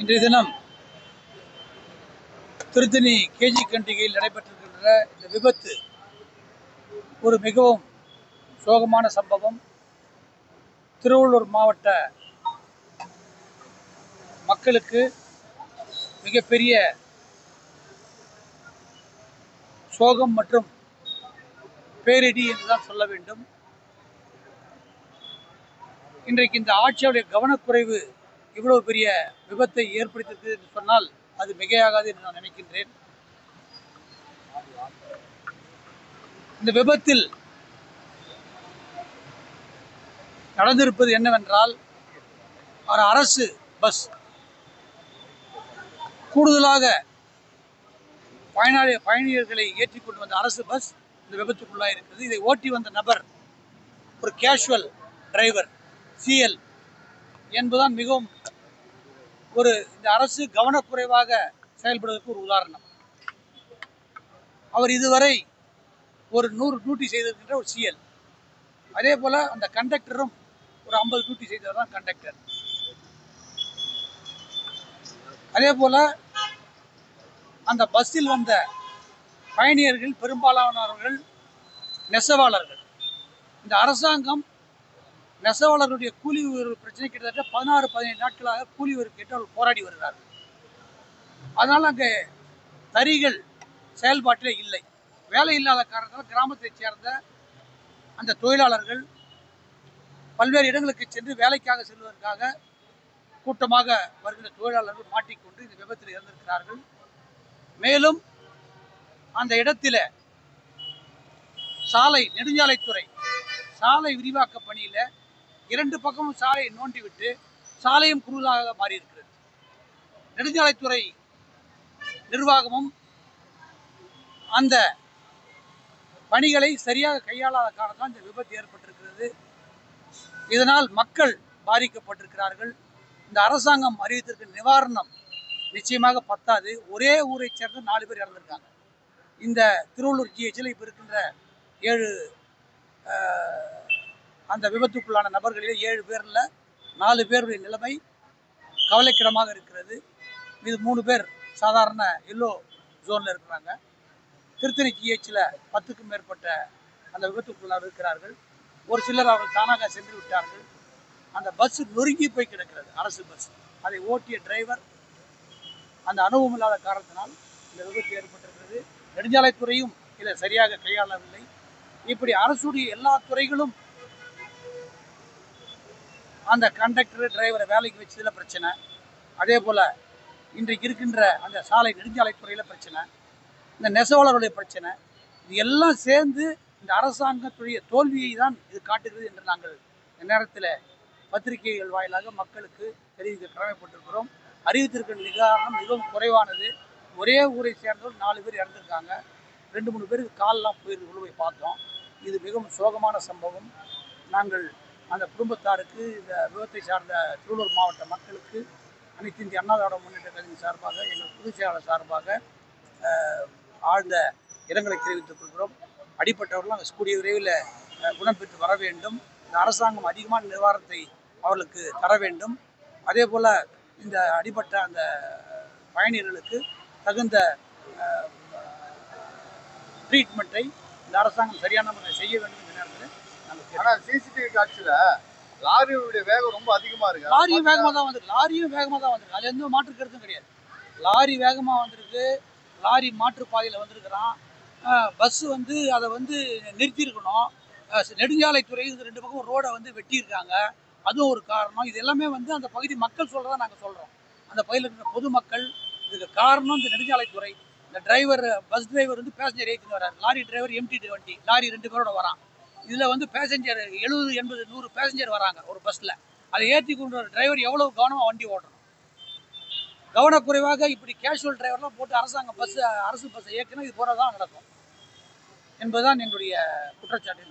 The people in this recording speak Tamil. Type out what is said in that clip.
இன்றைய தினம் திருத்தணி கேஜி கண்டிகையில் நடைபெற்றிருக்கின்ற இந்த விபத்து ஒரு மிகவும் சோகமான சம்பவம். திருவள்ளூர் மாவட்ட மக்களுக்கு மிகப்பெரிய சோகம் மற்றும் பேரிடி என்றுதான் சொல்ல வேண்டும். இன்றைக்கு இந்த ஆட்சியாளருடைய கவனக்குறைவு இவ்வளவு பெரிய விபத்தை ஏற்படுத்தியது என்று சொன்னால் அது மிகையாகாது என்று நான் நினைக்கின்றேன். இந்த விபத்தில் நடந்திருப்பது என்னவென்றால் ஒரு அரசு பஸ் கூடுதலாக பயனாளி பயணியர்களை ஏற்றிக் கொண்டு வந்த அரசு பஸ் இந்த விபத்துக்குள்ளாக இருக்கிறது. இதை ஓட்டி வந்த நபர் ஒரு கேஷுவல் டிரைவர் சிஎல் என்பதுதான் மிகவும் ஒரு இந்த அரசு கவனக்குறைவாக செயல்படுவதற்கு ஒரு உதாரணம். அவர் இதுவரை ஒரு நூறு டியூட்டி செய்திருக்கின்ற ஒரு சிஎல் அதே போல அந்த கண்டக்டரும் ஒரு ஐம்பது டியூட்டி செய்தவர் தான் கண்டக்டர் அதே போல அந்த பஸ்ஸில் வந்த பயணியர்கள் பெரும்பாலானவர்கள் நெசவாளர்கள் இந்த அரசாங்கம் நெசவாளர்களுடைய கூலி உயர்வு பிரச்சனை கிட்டத்தட்ட பதினாறு பதினேழு நாட்களாக கூலி உயர்வு கேட்டு அவர்கள் போராடி வருகிறார்கள். அதனால் அங்கே தறிகள் செயல்பாட்டிலே இல்லை. வேலை இல்லாத காரணத்தால் கிராமத்தைச் சேர்ந்த அந்த தொழிலாளர்கள் பல்வேறு இடங்களுக்கு சென்று வேலைக்காக செல்வதற்காக கூட்டமாக வருகின்ற தொழிலாளர்கள் மாட்டிக்கொண்டு இந்த விபத்தில் இறந்திருக்கிறார்கள். மேலும் அந்த இடத்தில் சாலை நெடுஞ்சாலைத்துறை சாலை விரிவாக்க பணியில் இரண்டு பக்கமும் சாலையை நோண்டிவிட்டு சாலையும் குறுகலாக மாறியிருக்கிறது. நெடுஞ்சாலைத்துறை நிர்வாகமும் அந்த பணிகளை சரியாக கையாளாத காரணத்தால் இந்த விபத்து ஏற்பட்டிருக்கிறது. இதனால் மக்கள் பாதிக்கப்பட்டிருக்கிறார்கள். இந்த அரசாங்கம் அறிவித்திருக்கிற நிவாரணம் நிச்சயமாக பத்தாது. ஒரே ஊரை சேர்ந்த நாலு பேர் இறந்திருக்காங்க. இந்த திருவள்ளூர் ஜிஹெச்சில் இப்போ இருக்கின்ற ஏழு அந்த விபத்துக்குள்ளான நபர்களில் ஏழு பேரில் நாலு பேருடைய நிலைமை கவலைக்கிடமாக இருக்கிறது. இது மூணு பேர் சாதாரண எல்லோ ஜோனில் இருக்கிறாங்க. திருத்தணி ஜிஹெச்சில் பத்துக்கும் மேற்பட்ட அந்த விபத்துக்குள்ளார் இருக்கிறார்கள். ஒரு சிலர் அவர்கள் தானாக சென்று விட்டார்கள். அந்த பஸ் நொறுங்கி போய் கிடக்கிறது. அரசு பஸ் அதை ஓட்டிய டிரைவர் அந்த அனுபவம் இல்லாத காரணத்தினால் இந்த விபத்து ஏற்பட்டிருக்கிறது. நெடுஞ்சாலைத்துறையும் இதை சரியாக கையாளவில்லை. இப்படி அரசுடைய எல்லா துறைகளும் அந்த கண்டக்டர் டிரைவரை வேலைக்கு வச்சதில் பிரச்சனை. அதே போல் இன்றைக்கு இருக்கின்ற அந்த சாலை நெடுஞ்சாலைத்துறையில் பிரச்சனை. இந்த நெசவாளருடைய பிரச்சனை. இது எல்லாம் சேர்ந்து இந்த அரசாங்கத்துடைய தோல்வியை தான் இது காட்டுகிறது என்று நாங்கள் நேரத்தில் பத்திரிகைகள் வாயிலாக மக்களுக்கு தெரிவிக்க கடமைப்பட்டிருக்கிறோம். அறிவித்திருக்கிற நிகாரணம் மிகவும் குறைவானது. ஒரே ஊரை சேர்ந்தவர் நாலு பேர் இறந்துருக்காங்க. ரெண்டு மூணு பேருக்கு கால்லாம் போயிருக்கு போய் பார்த்தோம். இது மிகவும் சோகமான சம்பவம். நாங்கள் அந்த குடும்பத்தாருக்கு இந்த விபத்தை சார்ந்த திருவள்ளூர் மாவட்ட மக்களுக்கு அனைத்து இந்திய அண்ணா திராவிட முன்னேற்ற கழகம் சார்பாக எங்கள் பொதுச் செயலாளர் சார்பாக ஆழ்ந்த இரங்கலை தெரிவித்துக் கொள்கிறோம். அடிப்பட்டவர்களும் அங்கே கூடிய விரைவில் குணம் பெற்று வர வேண்டும். இந்த அரசாங்கம் அதிகமான நிவாரணத்தை அவர்களுக்கு தர வேண்டும். அதே போல் இந்த அடிப்பட்ட அந்த பயணியர்களுக்கு தகுந்த ட்ரீட்மெண்ட்டை இந்த அரசாங்கம் சரியான முறையில் செய்ய வேண்டும் என்ற நேரத்தில் ஆனா சிசிடிவி காட்சியில லாரியுடைய வேகம் ரொம்ப அதிகமா இருக்கு. லாரியும் வேகமாக தான் வந்திருக்கு. லாரியும் வேகமாக தான் வந்திருக்கு. அது எந்த மாற்று கருத்தும் கிடையாது. லாரி வேகமாக வந்திருக்கு. லாரி மாற்றுப்பாதையில் வந்திருக்கிறான். பஸ்ஸு வந்து அதை வந்து நிறுத்தியிருக்கணும். நெடுஞ்சாலைத்துறை இது ரெண்டு பக்கம் ரோடை வந்து வெட்டியிருக்காங்க. அதுவும் ஒரு காரணம். இது எல்லாமே வந்து அந்த பகுதி மக்கள் சொல்கிறதா நாங்கள் சொல்கிறோம் அந்த பகுதியில் இருக்கிற பொதுமக்கள் இதுக்கு காரணம் இந்த நெடுஞ்சாலைத்துறை. இந்த டிரைவர் பஸ் டிரைவர் வந்து பேசஞ்சர் ஏற்றின்னு வராரு லாரி டிரைவர் எம்டி வண்டி. லாரி ரெண்டு பேரோட வரான். இதில் வந்து பேசஞ்சர் எழுபது எண்பது நூறு பேசஞ்சர் வராங்க ஒரு பஸ்ஸில் அதை ஏற்றி கொண்டு வர டிரைவர் எவ்வளோ கவனமாக வண்டி ஓட்டணும்? கவனக்குறைவாக இப்படி கேஷுவல் டிரைவர்லாம் போட்டு அரசாங்க பஸ் அரசு பஸ்ஸை இயக்கணும் இது போல தான் நடக்கும். என்பதுதான் என்னுடைய குற்றச்சாட்டு